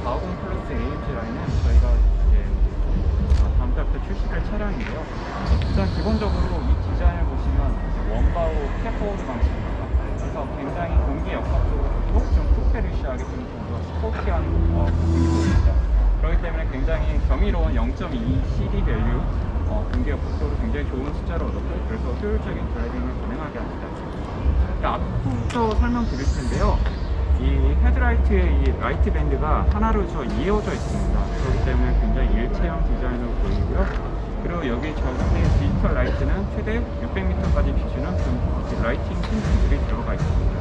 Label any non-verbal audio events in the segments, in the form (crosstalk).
EQS 450 플러스 AMG 라인은 저희가 이제 어, 다음 달부터 출시할 차량인데요. 일단 기본적으로 이 디자인을 보시면 원바우 캡보드 방식입니다. 그래서 굉장히 공기 좋고 좀 프로페리시하게 좀 뭔가 스포티한 어, 부분이 보입니다. 그렇기 때문에 굉장히 경이로운 0.2 CD 밸류 어, 공기 역학도로 굉장히 좋은 숫자를 얻었고 그래서 효율적인 드라이빙을 가능하게 합니다. 자, 앞부터 설명드릴 텐데요. 이 헤드라이트의 이 라이트 밴드가 하나로 저 이어져 있습니다. 그렇기 때문에 굉장히 일체형 디자인으로 보이고요. 그리고 여기 적용된 디지털 라이트는 최대 600m까지 비추는 좀 라이팅 핀들이 들어가 있습니다.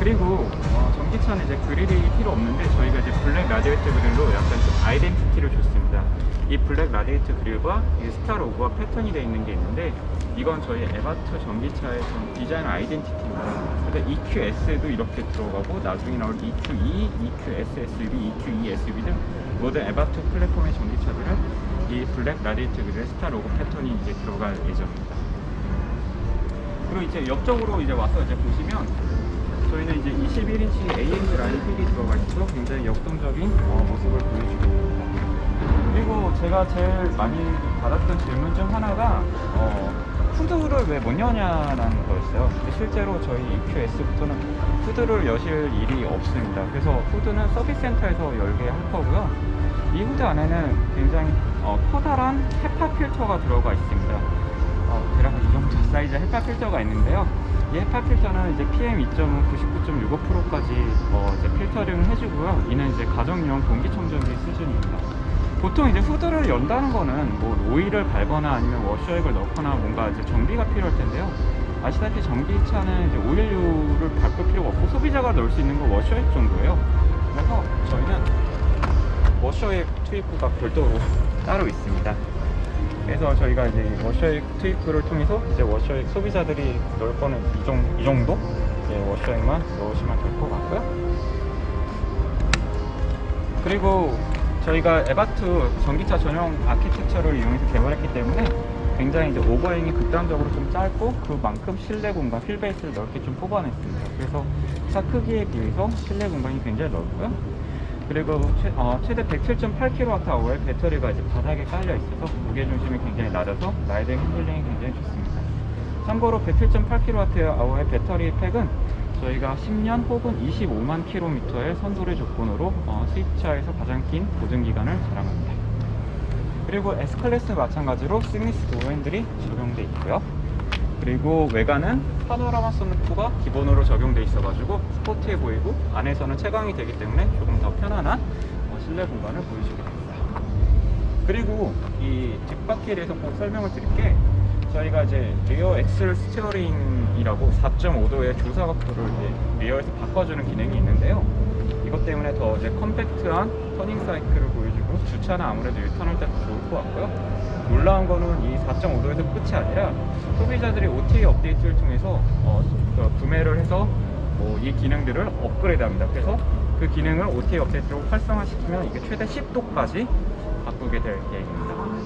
그리고 어, 전기차는 이제 그릴이 필요 없는데 저희가 이제 블랙 라디에이터 그릴로 약간 좀 아이덴티티를 줬습니다. 이 블랙 라디에이터 그릴과 이 스타 로고가 패턴이 되어 있는 게 있는데 이건 저희 에바트 전기차의 좀 디자인 아이덴티티 입니다. 그래서 EQS도 이렇게 들어가고 나중에 나올 EQE, EQS SUV, EQE SUV 등 모든 에바트 플랫폼의 전기차들은 이 블랙 라디에이터 그릴의 스타 로고 패턴이 이제 들어갈 예정입니다. 그리고 이제 옆쪽으로 이제 와서 이제 보시면 저희는 이제 21인치 AMG 라인 휠이 들어가 있고 굉장히 역동적인 어, 모습을 보여주고 있습니다. 그리고 제가 제일 많이 받았던 질문 중 하나가 어, 후드를 왜 못 여냐라는 거였어요. 근데 실제로 저희 EQS부터는 후드를 여실 일이 없습니다. 그래서 후드는 서비스 센터에서 열게 할 거고요. 이 후드 안에는 굉장히 어, 커다란 헤파 필터가 들어가 있습니다. 어, 대략 이 정도 (laughs) 사이즈 헤파 필터가 있는데요. 이 헤파 필터는 이제 PM 2.5 99.65%까지 어, 필터링을 해주고요. 이는 이제 가정용 공기청정기 수준입니다. 보통 이제 후드를 연다는 거는 뭐 오일을 밟거나 아니면 워셔액을 넣거나 뭔가 이제 정비가 필요할 텐데요. 아시다시피 전기차는 이제 오일류를 밟을 필요가 없고 소비자가 넣을 수 있는 건 워셔액 정도예요. 그래서 저희는 워셔액 투입구가 별도로 (laughs) 따로 있습니다. 그래서 저희가 이제 워셔액 투입구를 통해서 이제 워셔액 소비자들이 넣을 거는 이, 정, 이 정도 이제 워셔액만 넣으시면 될 것 같고요. 그리고 저희가 에바트 전기차 전용 아키텍처를 이용해서 개발했기 때문에 굉장히 이제 오버행이 극단적으로 좀 짧고 그만큼 실내 공간, 휠 베이스를 넓게 좀 뽑아냈습니다. 그래서 차 크기에 비해서 실내 공간이 굉장히 넓고요. 그리고 최, 어, 최대 107.8kWh의 배터리가 이제 바닥에 깔려 있어서 무게 중심이 굉장히 낮아서 라이딩 핸들링이 굉장히 좋습니다. 참고로 107.8kWh의 배터리 팩은 저희가 10년 혹은 25만 킬로미터의 선도의 조건으로 어, 수입차에서 가장 긴 보증 기간을 자랑합니다. 그리고 S클래스 마찬가지로 시그니스 도어핸들이 적용돼 있고요. 그리고 외관은 파노라마 선루프가 기본으로 적용돼 있어가지고 스포티해 보이고 안에서는 채광이 되기 때문에 조금 더 편안한 어, 실내 공간을 보여주게 됩니다. 그리고 이 뒷바퀴에 대해서 꼭 설명을 드릴게 저희가 이제 리어 엑셀 스티어링이라고 4.5도의 조사 각도를 이제 리어에서 바꿔주는 기능이 있는데요. 이것 때문에 더 이제 컴팩트한 터닝 사이클을 보여주고 주차는 아무래도 유턴할 때 더 좋을 것 같고요. 놀라운 거는 이 4.5도에서 끝이 아니라 소비자들이 OTA 업데이트를 통해서 어, 그 구매를 해서 뭐 이 기능들을 업그레이드합니다. 그래서 그 기능을 OTA 업데이트로 활성화시키면 이게 최대 10도까지 바꾸게 될 계획입니다.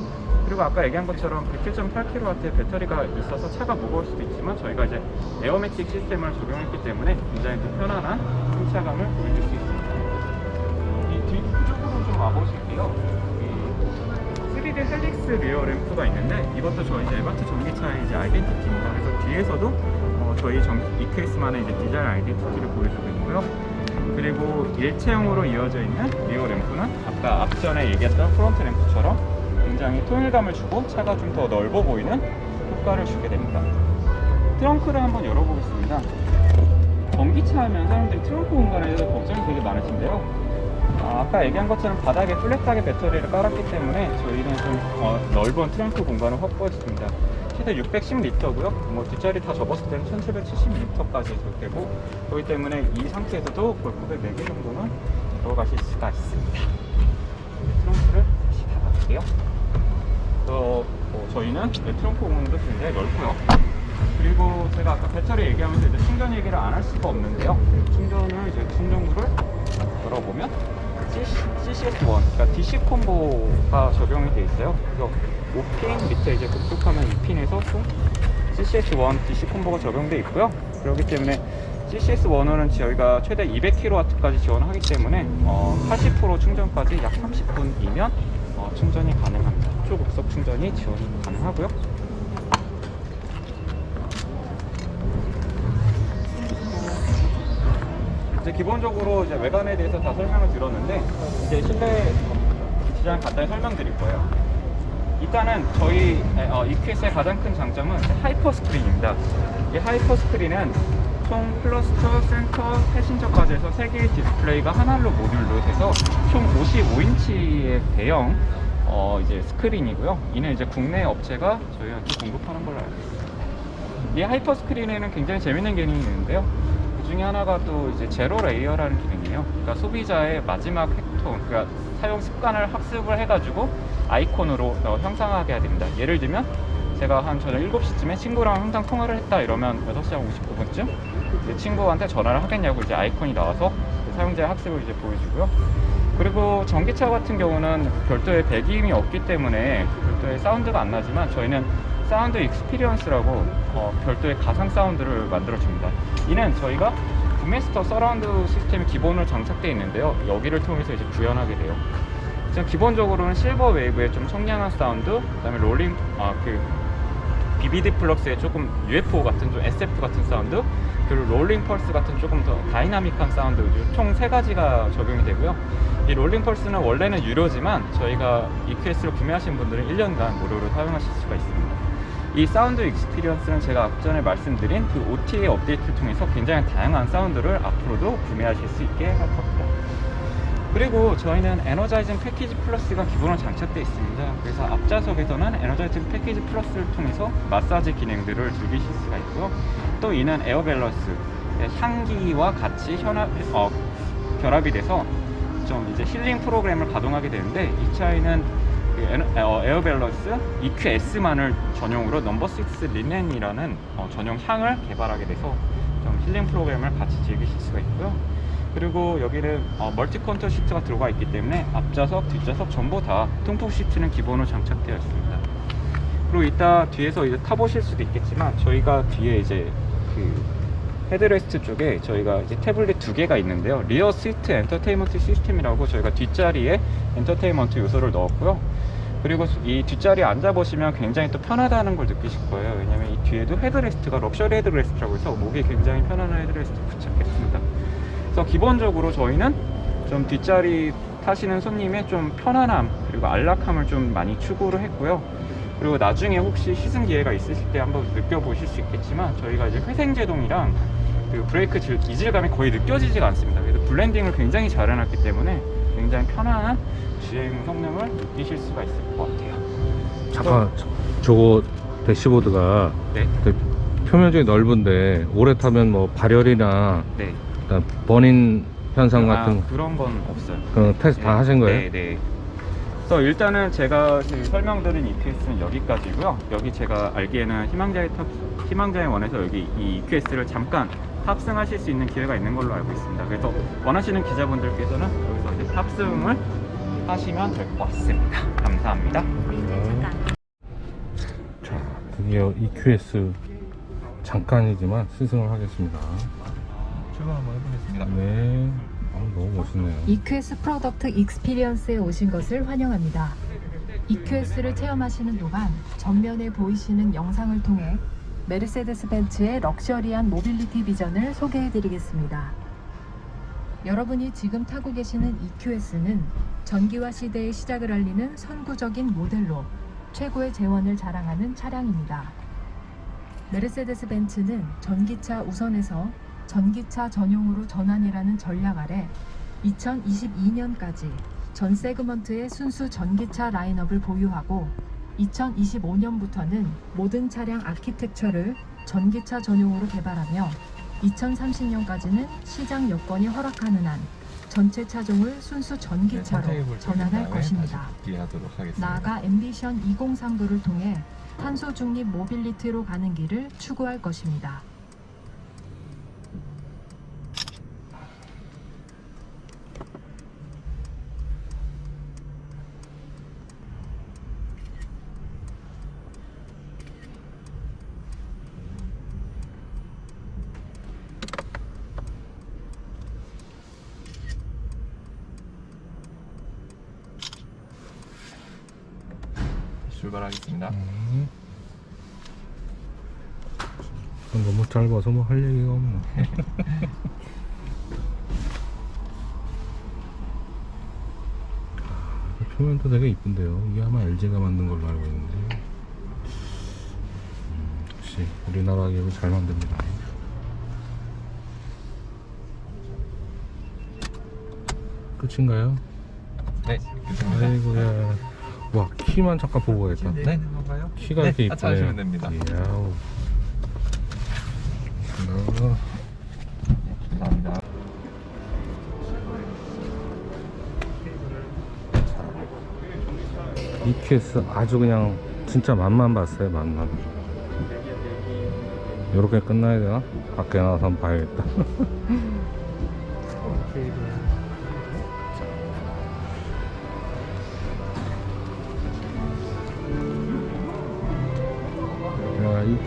그리고 아까 얘기한 것처럼 107.8kW의 배터리가 있어서 차가 무거울 수도 있지만 저희가 이제 에어매틱 시스템을 적용했기 때문에 굉장히 더 편안한 승차감을 보여줄 수 있습니다. 이 뒤쪽으로 좀 와보실게요. 이 3D 헬릭스 리어 램프가 있는데 이것도 저희 이제 에바트 전기차의 이제 아이덴티티입니다. 그래서 뒤에서도 어, 저희 전 EQS만의 이제 디자인 아이덴티티를 보여주고 있고요. 그리고 일체형으로 이어져 있는 리어 램프는 아까 앞전에 얘기했던 프론트 램프처럼 굉장히 통일감을 주고 차가 좀 더 넓어 보이는 효과를 주게 됩니다. 트렁크를 한번 열어보겠습니다. 전기차 하면 사람들이 트렁크 공간에 대해서 걱정이 되게 많으신데요. 아, 까 얘기한 것처럼 바닥에 플랫하게 배터리를 깔았기 때문에 저희는 좀 어, 넓은 트렁크 공간을 확보했습니다. 최대 610리터고요. 뭐 뒷자리 다 접었을 때는 1770리터까지 될 테고 그렇기 때문에 이 상태에서도 골프백 4개 정도는 들어가실 수가 있습니다. 트렁크를 다시 닫아볼게요. 어, 뭐 저희는 네, 트렁크 공간도 굉장히 넓고요. 그리고 제가 아까 배터리 얘기하면서 이제 충전 얘기를 안 할 수가 없는데요. 충전을 이제 충전구를 열어보면 CCS1, 그러니까 DC 콤보가 적용이 돼 있어요. 그래서 5핀 밑에 이제 급속하면 2핀에서 총 CCS1 DC 콤보가 적용돼 있고요. 그렇기 때문에 CCS1호는 저희가 최대 200kW까지 지원하기 때문에 어, 80% 충전까지 약 30분이면 어, 충전이 가능합니다. 초급속 충전이 지원이 가능하고요. 이제 기본적으로 이제 외관에 대해서 다 설명을 들었는데 이제 실내 디자인 간단히 설명드릴 거예요. 일단은 저희 어, EQS의 가장 큰 장점은 하이퍼 스크린입니다. 이 하이퍼 스크린은 총 클러스터, 센터, 패신저까지 해서 3개의 디스플레이가 하나로 모듈로 해서 총 55인치의 대형 어, 이제 스크린이고요. 이는 이제 국내 업체가 저희한테 공급하는 걸로 알고 있습니다. 이 하이퍼 스크린에는 굉장히 재밌는 기능이 있는데요. 그 중에 하나가 또 이제 제로 레이어라는 기능이에요. 그러니까 소비자의 마지막 획톤, 그러니까 사용 습관을 학습을 해가지고 아이콘으로 어, 형상하게 해야 됩니다. 예를 들면 제가 한 저녁 7시쯤에 친구랑 항상 통화를 했다 이러면 6시하고 59분쯤 이제 친구한테 전화를 하겠냐고 이제 아이콘이 나와서 그 사용자의 학습을 이제 보여주고요. 그리고 전기차 같은 경우는 별도의 배기음이 없기 때문에 별도의 사운드가 안 나지만 저희는 사운드 익스피리언스라고 어, 별도의 가상 사운드를 만들어줍니다. 이는 저희가 구메스터 서라운드 시스템이 기본으로 장착되어 있는데요. 여기를 통해서 이제 구현하게 돼요. 기본적으로는 실버 웨이브의 좀 청량한 사운드, 그다음에 롤링 아 그 BBD 플럭스의 조금 UFO 같은 좀 SF 같은 사운드, 그리고 롤링 펄스 같은 조금 더 다이나믹한 사운드 총 세 가지가 적용이 되고요. 이 롤링 펄스는 원래는 유료지만 저희가 EQS를 구매하신 분들은 1년간 무료로 사용하실 수가 있습니다. 이 사운드 익스피리언스는 제가 앞전에 말씀드린 그 OTA 업데이트를 통해서 굉장히 다양한 사운드를 앞으로도 구매하실 수 있게 할 겁니다. 그리고 저희는 에너자이징 패키지 플러스가 기본으로 장착되어 있습니다. 그래서 앞좌석에서는 에너자이징 패키지 플러스를 통해서 마사지 기능들을 즐기실 수가 있고요. 또 이는 에어 밸런스, 향기와 같이 현합, 어, 결합이 돼서 좀 이제 힐링 프로그램을 가동하게 되는데 이 어, 에어 밸런스 EQS만을 전용으로 넘버 6 리넨이라는 어, 전용 향을 개발하게 돼서 좀 힐링 프로그램을 같이 즐기실 수가 있고요. 그리고 여기는 어, 멀티 컨트롤 시트가 들어가 있기 때문에 앞좌석, 뒷좌석 전부 다 통풍 시트는 기본으로 장착되어 있습니다. 그리고 이따 뒤에서 이제 타보실 수도 있겠지만 저희가 뒤에 이제 그 헤드레스트 쪽에 저희가 이제 태블릿 두 개가 있는데요. 리어 시트 엔터테인먼트 시스템이라고 저희가 뒷자리에 엔터테인먼트 요소를 넣었고요. 그리고 이 뒷자리에 앉아보시면 굉장히 또 편하다는 걸 느끼실 거예요. 왜냐면 이 뒤에도 헤드레스트가 럭셔리 헤드레스트라고 해서 목이 굉장히 편안한 헤드레스트 부착했습니다. 그래서 기본적으로 저희는 좀 뒷자리 타시는 손님의 좀 편안함 그리고 안락함을 좀 많이 추구를 했고요. 그리고 나중에 혹시 시승 기회가 있으실 때 한번 느껴보실 수 있겠지만 저희가 이제 회생제동이랑 그 브레이크 질, 이질감이 거의 느껴지지가 않습니다. 그래서 블렌딩을 굉장히 잘 해놨기 때문에 굉장히 편안한 주행 성능을 느끼실 수가 있을 것 같아요. 잠깐 저- 저거 대시보드가 네, 되게 표면적이 넓은데 오래 타면 뭐 발열이나 네. 일단 버닝 현상 아, 같은 그런 건 없어요. 그 테스트 다 네, 하신 거예요? 네, 네. 그래서 일단은 제가 그 설명드린 EQS는 여기까지고요. 여기 제가 알기에는 희망자의 탑, 희망자의 원에서 여기 이 EQS를 잠깐 탑승하실 수 있는 기회가 있는 걸로 알고 있습니다. 그래서 원하시는 기자분들께서는 여기서 이제 탑승을 하시면 될 것 같습니다. 감사합니다. 자 드디어 EQS 잠깐이지만 시승을 하겠습니다. 출발 한번 해보겠습니다. 네, 아, 너무 멋있네요. EQS 프로덕트 익스피리언스에 오신 것을 환영합니다. EQS를 체험하시는 동안 전면에 보이시는 영상을 통해 메르세데스 벤츠의 럭셔리한 모빌리티 비전을 소개해 드리겠습니다. 여러분이 지금 타고 계시는 EQS는 전기화 시대의 시작을 알리는 선구적인 모델로 최고의 재원을 자랑하는 차량입니다. 메르세데스 벤츠는 전기차 우선에서 전기차 전용으로 전환이라는 전략 아래 2022년까지 전 세그먼트의 순수 전기차 라인업을 보유하고 2025년부터는 모든 차량 아키텍처를 전기차 전용으로 개발하며 2030년까지는 시장 여건이 허락하는 한 전체 차종을 순수 전기차로 전환할 것입니다. 나아가 앰비션 2030도를 통해 탄소 중립 모빌리티로 가는 길을 추구할 것입니다. 출발하겠습니다. 음. 너무 짧아서 뭐 할 얘기가 없네. 아, 표면도 되게 이쁜데요. 이게 아마 LG가 만든 걸로 알고 있는데. 음, 역시 우리나라 기업이 잘 만듭니다. 끝인가요? 네. 아이고야. 와, 키만 잠깐 보고 가겠다. 네, 건가요? 키가 네, 이렇게 이쁘네. 하차하시면 됩니다. 이야우. 어, 감사합니다. EQS 아주 그냥 진짜 맛만 봤어요, 맛만. 요렇게 끝나야 되나? 밖에 나가서 한번 봐야겠다. (laughs)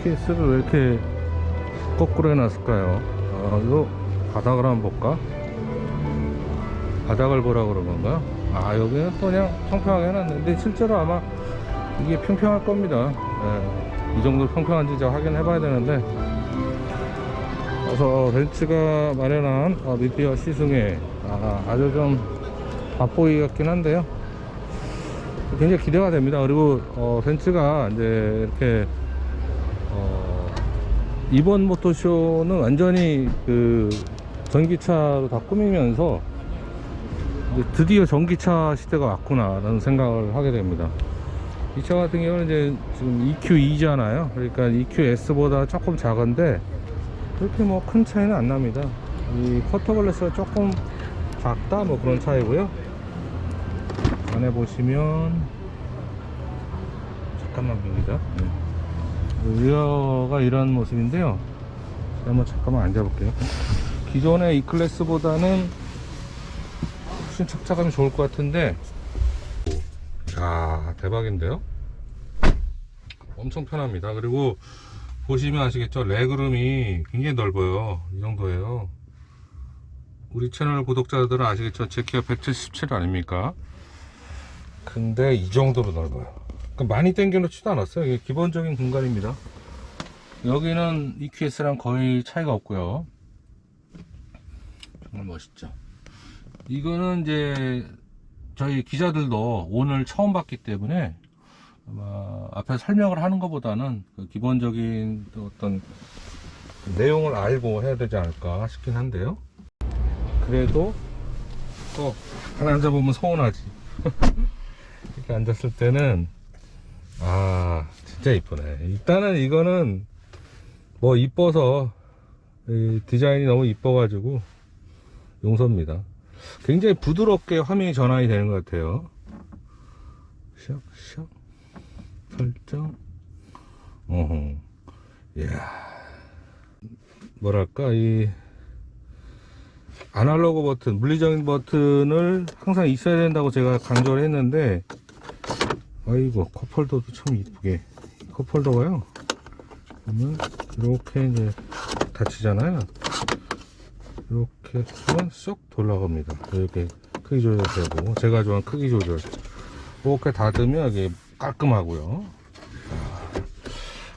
야, EQS를 왜 이렇게 거꾸로 해놨을까요? 아, 이거 바닥을 한번 볼까? 바닥을 보라 그런 건가? 아 여기는 또 그냥 평평하게 해놨는데 실제로 아마 이게 평평할 겁니다 예, 이 정도 평평한지 제가 확인해 봐야 되는데 그래서 벤츠가 마련한 어, 미피어 시승에 아, 아주 좀 맛보기 같긴 한데요 굉장히 기대가 됩니다 그리고 어, 벤츠가 이제 이렇게 어, 이번 모토쇼는 완전히 그 전기차로 다 꾸미면서 드디어 전기차 시대가 왔구나 라는 생각을 하게 됩니다. 이 차 같은 경우는 이제 지금 EQ2잖아요. 그러니까 EQS보다 조금 작은데 그렇게 뭐 큰 차이는 안 납니다. 이 커터 글래스가 조금 작다 뭐 그런 차이고요. 안에 보시면 잠깐만 봅니다. 네. 리어가 이런 모습인데요. 제가 한번 잠깐만 앉아볼게요. 기존의 E 클래스보다는 훨씬 착착감이 좋을 것 같은데. 야 대박인데요? 엄청 편합니다. 그리고 보시면 아시겠죠? 레그룸이 굉장히 넓어요. 이 정도예요. 우리 채널 구독자들은 아시겠죠? 제 키가 177 아닙니까? 근데 이 정도로 넓어요 많이 당겨 놓지도 않았어요 이게 기본적인 공간입니다 여기는 EQS랑 거의 차이가 없고요 정말 멋있죠 이거는 이제 저희 기자들도 오늘 처음 봤기 때문에 아마 앞에 설명을 하는 것보다는 그 기본적인 어떤 내용을 알고 해야 되지 않을까 싶긴 한데요. 그래도 또 하나 앉아보면 서운하지. (laughs) 이렇게 앉았을 때는 아 진짜 이쁘네. 일단은 이거는 뭐 이뻐서 이 디자인이 너무 이뻐 가지고 용서입니다. 굉장히 부드럽게 화면이 전환이 되는 것 같아요. 샥샥 설정. 어허. 이야. 뭐랄까 이 아날로그 버튼, 물리적인 버튼을 항상 있어야 된다고 제가 강조를 했는데 아이고 컵홀더도 참 이쁘게 컵홀더가요. 그러면 이렇게 이제 닫히잖아요. 이렇게 하면 쏙 돌아갑니다. 이렇게 크기 조절되고 제가 좋아하는 크기 조절 이렇게 닫으면 이게 깔끔하고요. 자,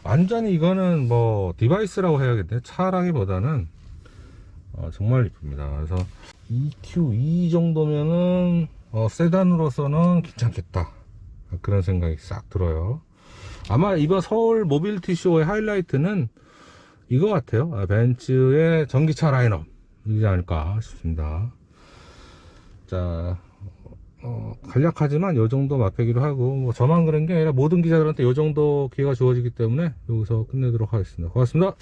완전히 이거는 뭐 디바이스라고 해야겠네. 차라기보다는 어, 정말 이쁩니다. 그래서 EQ2 정도면은 어, 세단으로서는 괜찮겠다. 그런 생각이 싹 들어요. 아마 이번 서울 모빌티 쇼의 하이라이트는 이거 같아요. 아, 벤츠의 전기차 라인업. 이지 않을까 싶습니다. 자, 어, 간략하지만 요 정도 맛보기로 하고, 뭐 저만 그런 게 아니라 모든 기자들한테 요 정도 기회가 주어지기 때문에 여기서 끝내도록 하겠습니다. 고맙습니다.